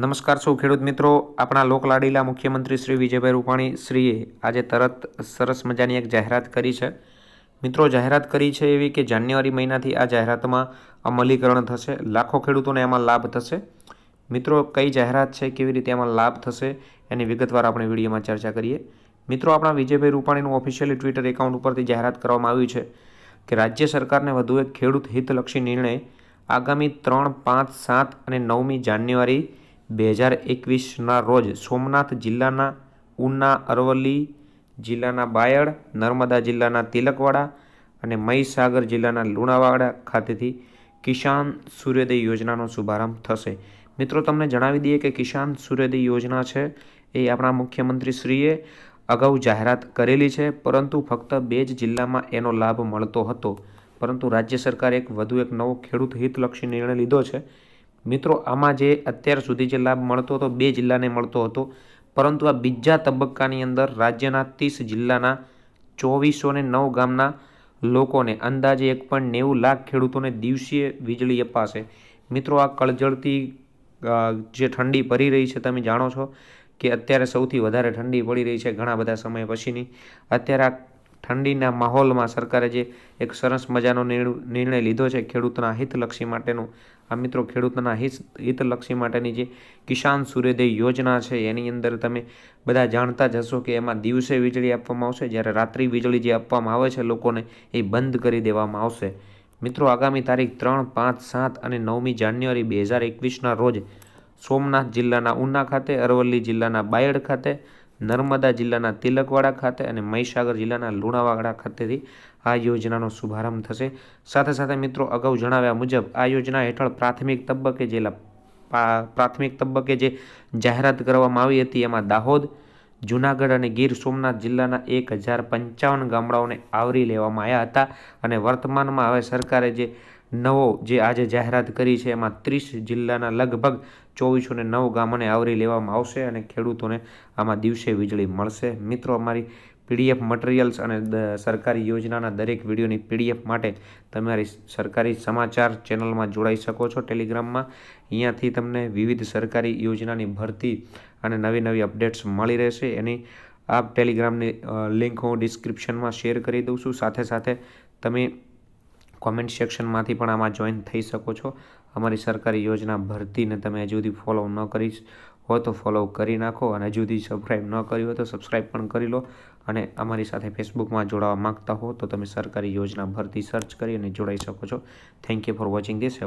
નમસ્કાર સૌ ખેડૂત મિત્રો. આપણા લોકલાડીલા મુખ્યમંત્રી શ્રી વિજયભાઈ રૂપાણી શ્રીએ આજે તરત સરસ મજાની એક જાહેરાત કરી છે. મિત્રો, જાહેરાત કરી છે એવી કે જાન્યુઆરી મહિનાથી આ જાહેરાતમાં અમલીકરણ થશે, લાખો ખેડૂતોને એમાં લાભ થશે. મિત્રો, કઈ જાહેરાત છે, કેવી રીતે એમાં લાભ થશે, એની વિગતવાર આપણે વિડીયોમાં ચર્ચા કરીએ. મિત્રો, આપણા વિજયભાઈ રૂપાણીનું ઓફિશિયલી ટ્વિટર એકાઉન્ટ ઉપરથી જાહેરાત કરવામાં આવ્યું છે કે રાજ્ય સરકારને વધુ એક ખેડૂત હિતલક્ષી નિર્ણય આગામી ત્રણ, પાંચ, સાત અને નવમી જાન્યુઆરી બે હજાર એકવીસના રોજ સોમનાથ જિલ્લાના ઉના, અરવલ્લી જિલ્લાના બાયડ, નર્મદા જિલ્લાના તિલકવાડા અને મહીસાગર જિલ્લાના લુણાવાડા ખાતેથી કિસાન સૂર્યોદય યોજનાનો શુભારંભ થશે. મિત્રો, તમને જણાવી દઈએ કે કિસાન સૂર્યોદય યોજના છે એ આપણા મુખ્યમંત્રીશ્રીએ અગાઉ જાહેરાત કરેલી છે, પરંતુ ફક્ત બે જ જિલ્લામાં એનો લાભ મળતો હતો. પરંતુ રાજ્ય સરકારે એક વધુ એક નવો ખેડૂત હિતલક્ષી નિર્ણય લીધો છે. મિત્રો, આમાં જે અત્યાર સુધી જે લાભ મળતો હતો, બે જિલ્લાને મળતો હતો. પરંતુ આ બીજા તબક્કાની અંદર રાજ્યના ત્રીસ જિલ્લાના ચોવીસો ને નવ ગામના લોકોને અંદાજે એક પણ નેવું લાખ ખેડૂતોને દિવસીય વીજળી અપાશે. મિત્રો, આ કળજળતી જે ઠંડી પડી રહી છે, તમે જાણો છો કે અત્યારે સૌથી વધારે ઠંડી પડી રહી છે ઘણા બધા સમય પછીની. અત્યારે આ ઠંડીના માહોલમાં સરકારે જે એક સરસ મજાનો નિર્ણય લીધો છે ખેડૂતના હિતલક્ષી માટેનો, આ મિત્રો ખેડૂતના હિત, હિતલક્ષી માટેની જે કિસાન સૂર્યોદય યોજના છે, એની અંદર તમે બધા જાણતા જ હશો કે એમાં દિવસે વીજળી આપવામાં આવશે, જ્યારે રાત્રિ વીજળી જે આપવામાં આવે છે લોકોને એ બંધ કરી દેવામાં આવશે. મિત્રો, આગામી તારીખ ત્રણ, પાંચ, સાત અને નવમી જાન્યુઆરી બે હજાર એકવીસના રોજ સોમનાથ જિલ્લાના ઉના ખાતે, અરવલ્લી જિલ્લાના બાયડ ખાતે નર્મદા જિલ્લાના તિલકવાડા ખાતે અને મહીસાગર જિલ્લાના લુણાવાડા ખાતેથી આ યોજનાનો શુભારંભ થશે. સાથે સાથે મિત્રો, અગાઉ જણાવ્યા મુજબ આ યોજના હેઠળ પ્રાથમિક તબક્કે જે પ્રાથમિક તબક્કે જે જાહેરાત કરવામાં આવી હતી એમાં દાહોદ, જૂનાગઢ અને ગીર સોમનાથ જિલ્લાના એક હજાર પંચાવન ગામડાઓને આવરી લેવામાં આવ્યા હતા અને વર્તમાનમાં હવે સરકારે જે નવો જે આજે જાહેરાત કરી છે, એમાં ત્રીસ જિલ્લાના લગભગ ચોવીસો ને નવ ગામોને આવરી લેવામાં આવશે અને ખેડૂતોને આમાં દિવસે વીજળી મળશે. મિત્રો, અમારી પીડીએફ મટીરિયલ્સ અને સરકારી યોજનાના દરેક વિડીયોની પીડીએફ માટે તમારી સરકારી સમાચાર ચેનલમાં જોડાઈ શકો છો. ટેલિગ્રામમાં અહીંયાથી તમને વિવિધ સરકારી યોજનાની ભરતી અને નવી નવી અપડેટ્સ મળી રહેશે. એની આ ટેલિગ્રામની લિંક હું ડિસ્ક્રિપ્શનમાં શેર કરી દઉં છું. સાથે સાથે તમે કોમેન્ટ સેક્શનમાંથી પણ આમાં જોઈન થઈ શકો છો. અમારી સરકારી યોજના ભરતીને તમે હજુ સુધી ફોલો ન કરી હો તો ફોલો કરી નાખો અને હજુ સુધી સબસ્ક્રાઈબ ન કરી હોય તો સબસ્ક્રાઈબ પણ કરી લો. અને અમારી સાથે ફેસબુકમાં જોડાવા માંગતા હો તો તમે સરકારી યોજના ભરતી સર્ચ કરી અને જોડાઈ શકો છો. Thank you for watching this